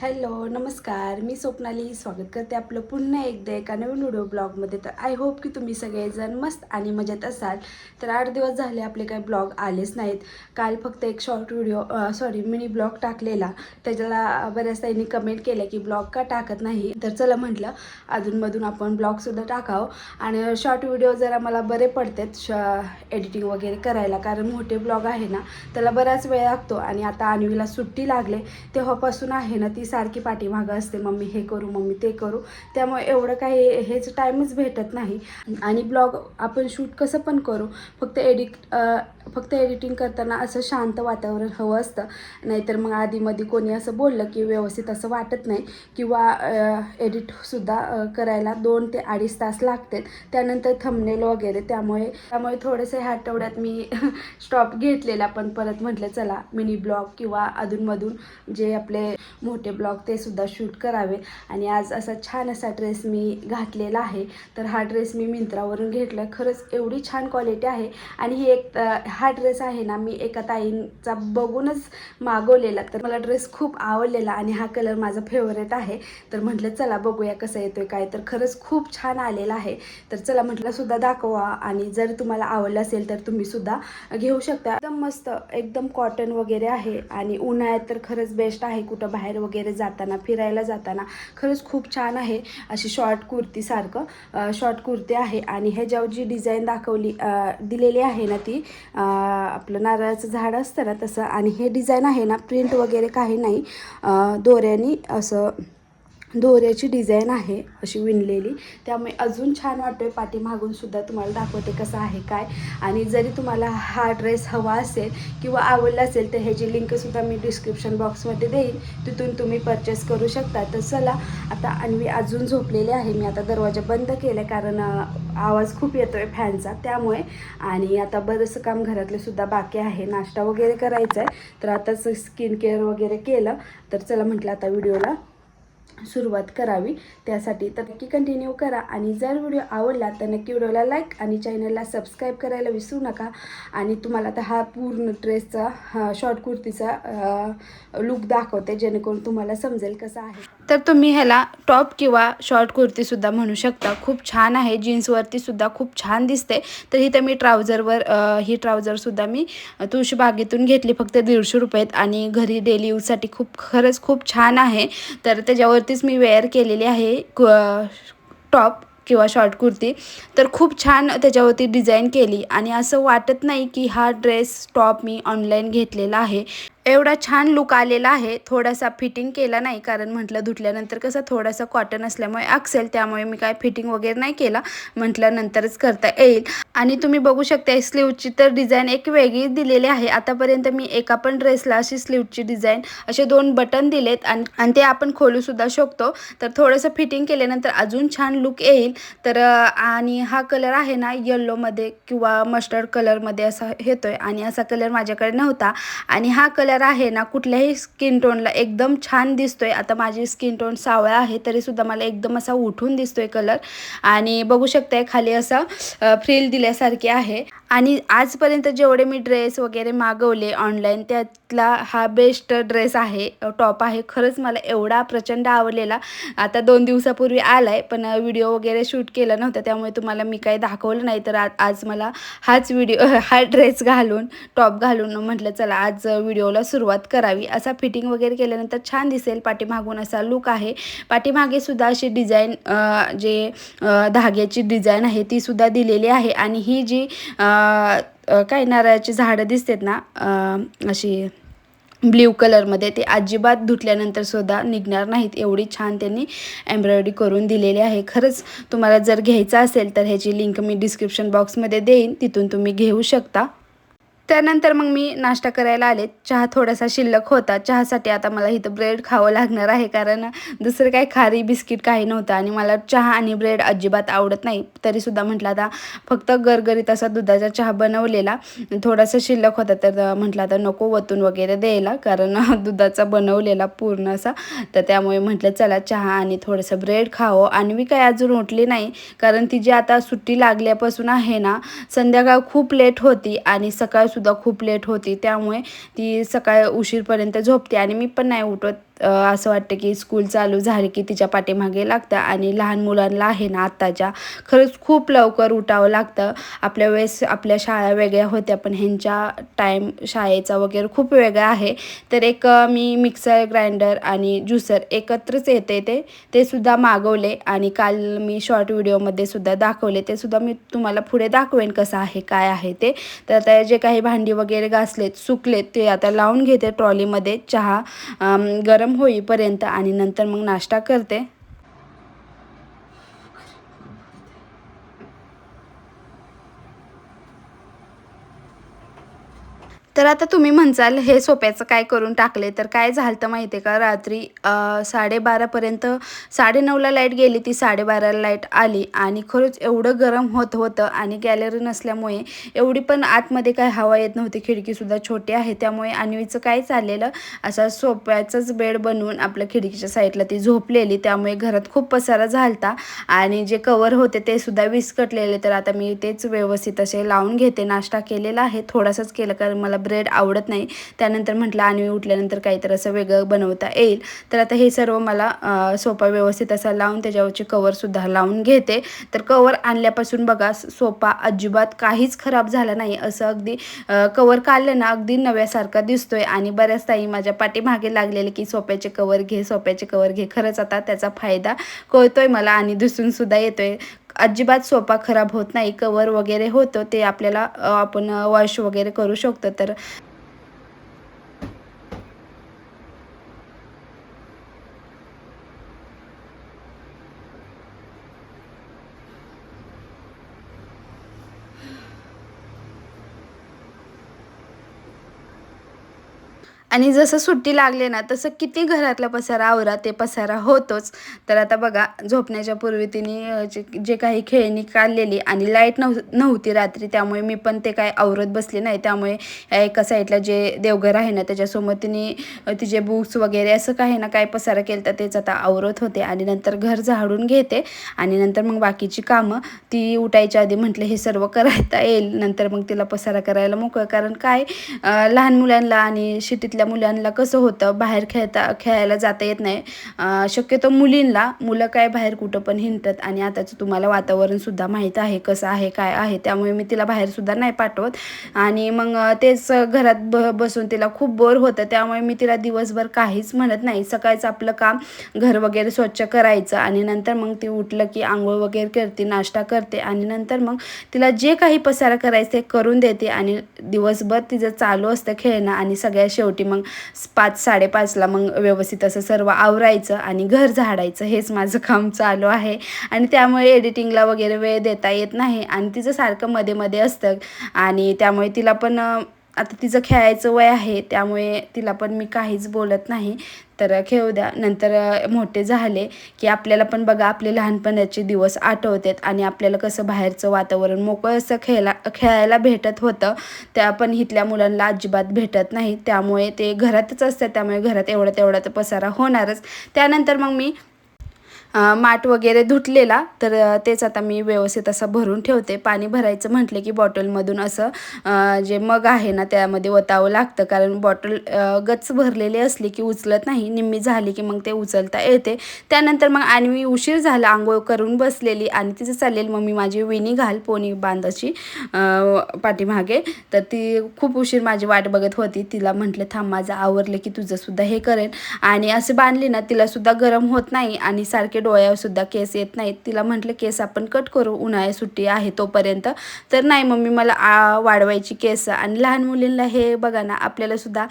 Hello नमस्कार. मी स्वप्नाली स्वागत करते आपलं पुन्हा एकदा एका नवीन व्हिडिओ ब्लॉगमध्ये. तर आय होप की तुम्ही सगळेजण मस्त आणि मजेत असाल. तर आठ दिवस झाले आपले काही ब्लॉग आलेच नाहीत. काल फक्त एक short video sorry mini blog टाकलेला. त्याच्याला बऱ्याच ताईंनी कमेंट केलं की ब्लॉग का टाकत नाही? तर चला म्हटलं अधूनमधून आपण ब्लॉगसुद्धा टाकावं. आणि शॉर्ट व्हिडिओ जरा मला बरे पडतात श एडिटिंग वगैरे करायला. कारण मोठे ब्लॉग आहे ना त्याला बराच वेळ लागतो. आणि आता आणवीला सुट्टी लागले तेव्हापासून आहे ना ती सारखी पाठीमागं असते मम्मी हे करू मम्मी ते करू. त्यामुळे एवढं काही हेच टाईमच भेटत नाही. आणि ब्लॉग आपण शूट कसं पण करू फक्त एडिट फक्त एडिटिंग करताना असं शांत वातावरण हवं असतं. नाहीतर मग आधीमध्ये कोणी असं बोललं की व्यवस्थित असं वाटत नाही किंवा एडिटसुद्धा करायला दोन ते अडीच तास लागतात त्यानंतर थंबनेल वगैरे त्यामुळे त्यामुळे थोडेसे ह्या आठवड्यात मी स्टॉप घेतलेला. पण परत म्हटलं चला मिनी ब्लॉग किंवा अधूनमधून जे आपले मोठे ब्लॉग ते सुद्धा शूट करावे. आणि आज असा छान असा ड्रेस मी घातलेला आहे. तर हा ड्रेस मी मिंत्रावरून घेतला खरंच एवढी छान क्वालिटी आहे. आणि ही एक हा ड्रेस आहे ना मी एका ताईंचा बघूनच मागवलेला. तर मला ड्रेस खूप आवडलेला आणि हा कलर माझा फेवरेट आहे. तर म्हटलं चला बघूया कसं येतोय काय. तर खरंच खूप छान आलेला आहे. तर चला म्हटलं सुद्धा दाखवा आणि जर तुम्हाला आवडलं असेल तर तुम्ही सुद्धा घेऊ शकता. एकदम मस्त एकदम कॉटन वगैरे आहे आणि उन्हाळ्यात तर खरंच बेस्ट आहे. कुठं बाहेर वगैरे जाताना फिरायला जाताना खरंच खूप छान आहे अशी शॉर्ट कुर्तीसारखं शॉर्ट कुर्ती आहे आणि ह्याच्यावर जी डिझाईन दाखवली दिलेली आहे ना ती आपलं नारळाचं झाड असतं ना तसं आणि हे डिझाईन आहे ना प्रिंट वगैरे काही नाही. दोऱ्यानी असं दोऱ्याची डिझाईन आहे अशी विणलेली. त्यामुळे अजून छान वाटतो पाठीमागून सुद्धा तुम्हाला दाखवते कसं आहे काय. आणि जरी तुम्हाला हा ड्रेस हवा असेल किंवा आवडला असेल तर ह्याची लिंकसुद्धा मी डिस्क्रिप्शन बॉक्समध्ये देईन. तिथून तुम्ही परचेस करू शकता. तर चला आता अन्वी अजून झोपलेले आहे. मी आता दरवाजा बंद केला कारण आवाज खूप येतो आहे फॅनचा. त्यामुळे आणि आता बरंचसं काम घरातलेसुद्धा बाकी आहे. नाश्ता वगैरे करायचा आहे तर आताच स्किन केअर वगैरे केलं. तर चला म्हटलं आता व्हिडिओला सुरुवात करावी. त्यासाठी तर नक्की कंटिन्यू करा आणि जर व्हिडिओ आवडला तर नक्की व्हिडिओला लाईक आणि चॅनलला सबस्क्राईब करायला विसरू नका. आणि तुम्हाला आता हा पूर्ण ड्रेसचा हा शॉर्ट कुर्तीचा लुक दाखवते जेणेकरून तुम्हाला समजेल कसा आहे. तर तुम्ही ह्याला टॉप किंवा शॉर्ट कुर्तीसुद्धा म्हणू शकता. खूप छान आहे. जीन्सवरतीसुद्धा खूप छान दिसते. तर ही तर मी ट्राउझरवर ही ट्राउझरसुद्धा मी तुळशीबागेतून घेतली. फक्त दीडशे रुपयात आणि घरी डेली यूजसाठी खूप खरंच खूप छान आहे. तर त्याच्यावरतीच मी वेअर केलेली आहे टॉप किंवा शॉर्ट कुर्ती. तर खूप छान त्याच्यावरती डिझाईन केली. आणि असं वाटत नाही की हा ड्रेस टॉप मी ऑनलाईन घेतलेला आहे. एवढा छान लुक आलेला आहे. थोडासा फिटिंग केला नाही कारण म्हटलं धुतल्यानंतर कसं थोडासा कॉटन असल्यामुळे अक्सेल त्यामुळे मी काय फिटिंग वगैरे नाही केला. म्हटलं नंतरच करता येईल. आणि तुम्ही बघू शकता स्लीवची तर डिझाईन एक वेगळी दिलेली आहे. आतापर्यंत मी एका पण ड्रेसला अशी स्लीवची डिझाईन असे दोन बटन दिलेत आणि आणि ते आपण खोलूसुद्धा शकतो. तर थोडंसं फिटिंग केल्यानंतर अजून छान लुक येईल. तर आणि हा कलर आहे ना येल्लोमध्ये किंवा मस्टर्ड कलरमध्ये असा येतोय. आणि असा कलर माझ्याकडे नव्हता. आणि हा कलर आहे ना कुठल्याही स्किन टोनला एकदम छान दिसतोय. आता माझी स्किन टोन सावळा आहे तरीसुद्धा मला एकदम असा उठून दिसतोय कलर आणि बघू शकताय खाली असा फ्रिल दिल्यासारखे आहे. आणि आजपर्यंत जेवढे मी ड्रेस वगैरे मागवले ऑनलाईन त्यातला हा बेस्ट ड्रेस आहे टॉप आहे. खरंच मला एवढा प्रचंड आवडलेला. आता दोन दिवसापूर्वी आला आहे पण व्हिडिओ वगैरे शूट केला नव्हता त्यामुळे तुम्हाला मी काही दाखवलं नाही. तर आज मला हाच व्हिडिओ हा ड्रेस घालून टॉप घालून म्हटलं चला आज व्हिडिओला सुरुवात करावी. असा फिटिंग वगैरे केल्यानंतर छान दिसेल. पाठीमागून असा लुक आहे. पाठीमागे सुद्धा अशी डिझाईन जे धाग्याची डिझाईन आहे ती सुद्धा दिलेली आहे. आणि ही जी काय नारळाची झाडं दिसतात ना अशी ब्ल्यू कलरमध्ये ते अजिबात धुतल्यानंतर सुद्धा निघणार नाहीत. एवढी छान त्यांनी एम्ब्रॉयडरी करून दिलेली आहे. खरंच तुम्हाला जर घ्यायचं असेल तर ह्याची लिंक मी डिस्क्रिप्शन बॉक्समध्ये देईन. तिथून तुम्ही घेऊ शकता. त्यानंतर मग मी नाश्ता करायला आले. चहा थोडासा शिल्लक होता. चहासाठी आता मला इथं ब्रेड खावं लागणार आहे. कारण दुसरं काही खारी बिस्किट काही नव्हतं आणि मला चहा आणि ब्रेड अजिबात आवडत नाही. तरीसुद्धा म्हटलं आता फक्त गरगरीत असा दुधाचा चहा बनवलेला. थोडासा शिल्लक होता तर म्हटलं आता नको वतून वगैरे द्यायला. कारण दुधाचा बनवलेला पूर्ण असा. तर त्यामुळे म्हटलं चला चहा आणि थोडंसं ब्रेड खावं. आणि मी काही अजून उठली नाही. कारण तिची आता सुट्टी लागल्यापासून आहे ना संध्याकाळ खूप लेट होती आणि सकाळ सुद्धा खूप लेट होती. त्यामुळे ती सकाळ उशीरपर्यंत झोपते आणि मी पण नाही उठत. असं वाटतं की स्कूल चालू झाली की तिच्या पाठीमागे लागतं आणि लहान मुलांना आहे ना आत्ताच्या खरंच खूप लवकर उठावं लागतं. आपल्या वेळेस आपल्या शाळा वेगळ्या होत्या पण ह्यांच्या टाईम शाळेचा वगैरे खूप वेगळा आहे. तर एक मी मिक्सर ग्राइंडर आणि ज्युसर एकत्रच येते ते ते सुद्धा मागवले आणि काल मी शॉर्ट व्हिडिओमध्ये सुद्धा दाखवले. ते सुद्धा मी तुम्हाला पुढे दाखवेन कसं आहे काय आहे ते. तर आता जे काही भांडी वगैरे घासलेत सुकलेत ते आता लावून घेते ट्रॉलीमध्ये चहा गरम गरम होईपर्यंत आणि नंतर मग नाश्ता करते. तर आता तुम्ही म्हणसाल हे सोप्याचं काय करून टाकले? तर काय झालं तर माहिती आहे का? रात्री साडेबारापर्यंत साडेनऊला लाइट गेली ती साडेबाराला लाइट आली आणि खरंच एवढं गरम होत होतं आणि गॅलरी नसल्यामुळे एवढी पण आतमध्ये काय हवा येत नव्हती. खिडकीसुद्धा छोटी आहे त्यामुळे आणवीचं काय चाललेलं? असा सोप्याचाच बेड बनवून आपल्या खिडकीच्या साईडला ती झोपलेली. त्यामुळे घरात खूप पसारा झालता आणि जे कवर होते ते सुद्धा विस्कटलेले. तर आता मी तेच व्यवस्थित असे लावून घेते. नाश्ता केलेला आहे. थोडासाच केलं कारण मला ब्रेड आवडत नाही. त्यानंतर म्हटलं आणि उठल्यानंतर काहीतरी असं वेगळं बनवता येईल. तर आता हे सर्व मला सोपा व्यवस्थित असा लावून त्याच्यावरचे कवरसुद्धा लावून घेते. तर कवर आणल्यापासून बघा सोपा अजिबात काहीच खराब झाला नाही. असं अगदी कवर काढलं ना अगदी नव्यासारखा दिसतोय. आणि बऱ्याच ताई माझ्या पाठीमागे लागलेले की सोप्याचे कवर घे सोप्याचे कवर घे. खरंच आता त्याचा फायदा कळतोय मला आणि दिसूनसुद्धा येतोय. अजिबात सोपा खराब होत नाही कवर वगैरे होतं ते आपल्याला आपण वॉश वगैरे करू शकतो. तर आणि जसं सुट्टी लागली ना तसं किती घरातला पसारा आवरा ते पसारा होतोच. तर आता बघा झोपण्याच्या पूर्वी तिने जे जे काही खेळणी काढलेली आणि लाइट नव्ह नव्हती रात्री त्यामुळे मी पण ते काय आवरत बसले नाही. त्यामुळे एका साईडला जे देवघर आहे ना त्याच्यासमोर तिने तिचे बुक्स वगैरे असं काही ना काय पसारा केलं तर तेच आता आवरत होते. आणि नंतर घर झाडून घेते आणि नंतर मग बाकीची कामं ती उठायच्या आधी म्हटलं हे सर्व करायता येईल. नंतर मग तिला पसारा करायला मोकळं. कारण काय लहान मुलांना आणि शिटीतल्या मुलांना कसं होतं? बाहेर खेळता खेळायला जाता येत नाही. शक्यतो मुलींना मुलं काय बाहेर कुठं पण हिंडतात आणि आताचं तुम्हाला वातावरणसुद्धा माहीत आहे कसं आहे काय आहे त्यामुळे मी तिला बाहेरसुद्धा नाही पाठवत. आणि मग तेच घरात ब बसून तिला खूप बोर होतं. त्यामुळे मी तिला दिवसभर काहीच म्हणत नाही. सकाळचं आपलं काम घर वगैरे स्वच्छ करायचं आणि नंतर मग ती उठलं की आंघोळ वगैरे करते नाश्ता करते आणि नंतर मग तिला जे काही पसारा करायचं ते करून देते आणि दिवसभर तिचं चालू असतं खेळणं आणि सगळ्या शेवटी मग पाच साडेपाचला मग व्यवस्थित असं सर्व आवरायचं आणि घर झाडायचं हेच माझं काम चालू आहे. आणि त्यामुळे एडिटिंगला वगैरे वेळ देता येत नाही आणि तिचं सारखं मध्ये मध्ये असतं. आणि त्यामुळे तिला पण आता तिचं खेळायचं वय आहे त्यामुळे तिला पण मी काहीच बोलत नाही. तर खेळू द्या. नंतर मोठे झाले की आपल्याला पण बघा आपले लहानपणाचे दिवस आठवतात आणि आपल्याला कसं बाहेरचं वातावरण मोकळं असं खेळला खेळायला भेटत होतं. त्या पण इथल्या मुलांना अजिबात भेटत नाही. त्यामुळे ते घरातच असतात. त्यामुळे घरात एवढा तेवढा तर पसारा होणारच. त्यानंतर मग मी माठ वगैरे धुतलेला तर तेच आता मी व्यवस्थित असं भरून ठेवते. पाणी भरायचं म्हटले की बॉटलमधून असं जे मग आहे ना त्यामध्ये ओतावं लागतं. कारण बॉटल गच्च भरलेली असली की उचलत नाही. निम्मी झाली की मग ते उचलता येते. त्यानंतर मग आणि मी उशीर झाला आंघोळ करून बसलेली आणि तिचं चालेल मग मी माझी विणी घाल पोनी बांधाची अशी पाठीमागे. तर ती खूप उशीर माझी वाट बघत होती. तिला म्हटलं थांब माझं आवरलं की तुझंसुद्धा हे करेन. आणि असे बांधली ना तिलासुद्धा गरम होत नाही आणि सारखे डोळ्यावर डोळ्यावरसुद्धा केस येत नाहीत. तिला म्हटलं केस आपण कट करू. उन्हाळ्या सुट्टी आहे तोपर्यंत. तर नाही मम्मी मला वाढवायची केस. आणि लहान मुलींना हे बघा ना आपल्यालासुद्धा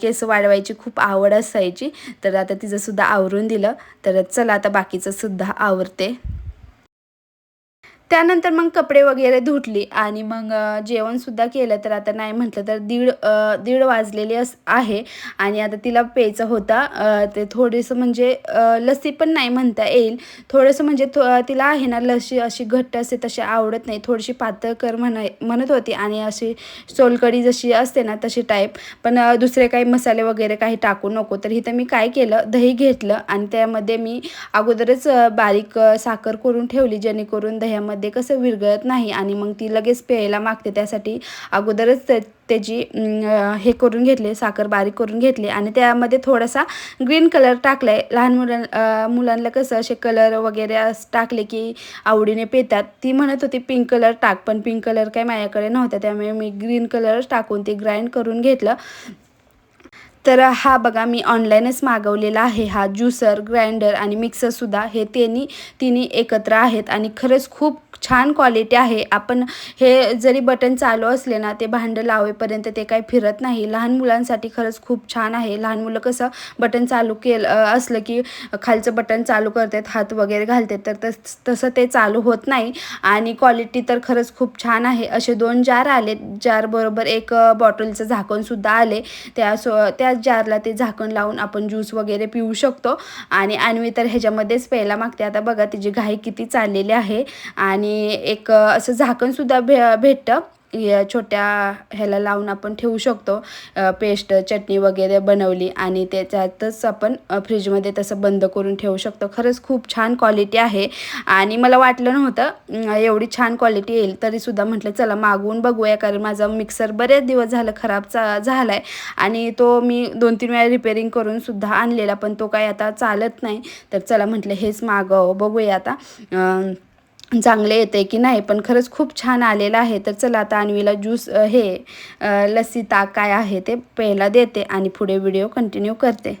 केस वाढवायची खूप आवड असायची. तर आता तिचंसुद्धा आवरून दिलं. तर चला आता बाकीचंसुद्धा आवरते. त्यानंतर मग कपडे वगैरे धुतली आणि मग जेवणसुद्धा केलं. तर आता नाही म्हटलं तर दीड दीड वाजलेले अस आहे. आणि आता तिला प्यायचं होता. ते थोडंसं म्हणजे लस्सी पण नाही म्हणता येईल. थोडंसं म्हणजे थो तिला आहे ना लसी अशी घट्ट असते तशी आवडत नाही. थोडीशी पातळ कर म्हणाय म्हणत होती. आणि अशी सोलकढी जशी असते ना तशी टाईप पण दुसरे काही मसाले वगैरे काही टाकू नको. तर इथं मी काय केलं? दही घेतलं. आणि त्यामध्ये मी अगोदरच बारीक साखर करून ठेवली. जेणेकरून दह्यामध्ये पाण्यामध्ये कसं विरघळत नाही आणि मग ती लगेच प्यायला मागते. त्यासाठी अगोदरच त्या- त्याची हे करून घेतले साखर बारीक करून घेतली आणि त्यामध्ये थोडासा ग्रीन कलर टाकला आहे लहान मुलां मुलांना कसं असे कलर वगैरे टाकले की आवडीने पेतात. ती म्हणत होती पिंक कलर टाक. पण पिंक कलर काही माझ्याकडे नव्हता. त्यामुळे मी ग्रीन कलरच टाकून ते ग्राइंड करून घेतलं. तर हा बघा मी ऑनलाईनच मागवलेला आहे हा ज्युसर ग्राइंडर आणि मिक्सरसुद्धा हे तिन्ही तिन्ही एकत्र आहेत आणि खरंच खूप छान क्वालिटी आहे. आपण हे जरी बटन चालू असले ना ते भांडं लावेपर्यंत ते काही फिरत नाही. लहान मुलांसाठी खरंच खूप छान आहे. लहान मुलं कसं बटन चालू केलं असलं की खालचं बटन चालू करतात हात वगैरे घालतात तर तस तसं ते चालू होत नाही. आणि क्वालिटी तर खरंच खूप छान आहे. असे दोन जार आले जार बरोबर एक बॉटलचं झाकणसुद्धा आले. त्या सो त्या त्याच जारला ते झाकण लावून आपण ज्यूस वगैरे पिऊ शकतो. आणि अन्वी तर ह्याच्यामध्येच प्यायला मागते. आता बघा तिची घाई किती चाललेली आहे. आणि एक असं झाकणसुद्धा भे भेटतं. या छोट्या ह्याला लावून आपण ठेवू शकतो. पेस्ट चटणी वगैरे बनवली आणि त्याच्यातच आपण फ्रीजमध्ये तसं बंद करून ठेवू शकतो. खरंच खूप छान क्वालिटी आहे. आणि मला वाटलं नव्हतं एवढी छान क्वालिटी येईल तरीसुद्धा म्हटलं चला मागवून बघूया. कारण माझा मिक्सर बरेच दिवस झालं खराब चा झाला आहे आणि तो मी दोन तीन वेळा रिपेरिंग करूनसुद्धा आणलेला पण तो काही आता चालत नाही. तर चला म्हटलं हेच मागव बघूया आता. चांगले येते की नाही? पण खरंच खूप छान आलेलं आहे. तर चला आता अन्वीला ज्यूस हे लसी लस्सी ताक काय आहे ते प्यायला देते आणि पुढे व्हिडिओ कंटिन्यू करते.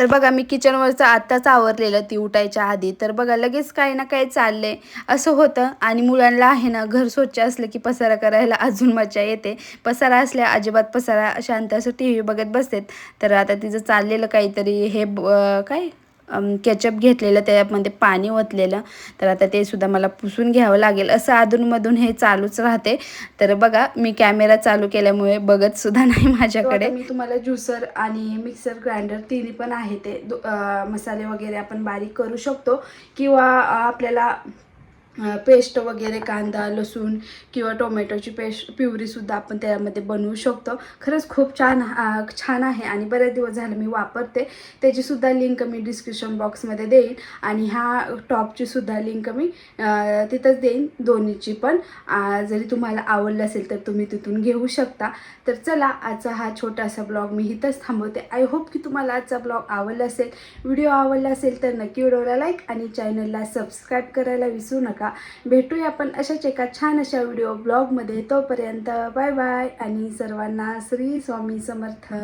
तर बघा मी किचनवरचं आत्ताच आवरलेलं ती उठायच्या आधी. तर बघा लगेच काही ना काही चाललंय. असं होतं. आणि मुलांना आहे ना घर स्वच्छ असलं की पसारा करायला अजून मजा येते. पसारा असल्या अजिबात पसारा शांत असं टी व्ही बघत बसतात. तर आता तिचं चाललेलं काहीतरी हे ब- काय? केचप घेतलेलं त्यामध्ये पाणी ओतलेलं. तर आता ते सुद्धा मला पुसून घ्यावं लागेल. असं अधूनमधून हे चालूच राहते. तर बघा मी कॅमेरा चालू केल्यामुळे बघत सुद्धा नाही माझ्याकडे. मी तुम्हाला ज्युसर आणि मिक्सर ग्राइंडर तिन्ही पण आहे ते. मसाले वगैरे आपण बारीक करू शकतो. किंवा आपल्याला पेस्ट वगैरे कांदा लसूण किंवा टोमॅटोची पेस्ट प्युरीसुद्धा आपण त्यामध्ये बनवू शकतो. खरंच खूप छान छान आहे आणि बरेच दिवस झाले मी वापरते. त्याचीसुद्धा लिंक मी डिस्क्रिप्शन बॉक्समध्ये देईन आणि ह्या टॉपचीसुद्धा लिंक मी तिथंच देईन दोन्हीची पण. जरी तुम्हाला आवडलं असेल तर तुम्ही तिथून घेऊ शकता. तर चला आजचा हा छोटासा ब्लॉग मी इथंच थांबवते. आय होप की तुम्हाला आजचा ब्लॉग आवडला असेल. व्हिडिओ आवडला असेल तर नक्की व्हिडिओला लाईक आणि चॅनलला सबस्क्राईब करायला विसरू नका. भेटूया आपण अशाच एका छान अशा व्हिडिओ ब्लॉगमध्ये. तोपर्यंत बाय बाय आणि सर्वांना श्री स्वामी समर्थ.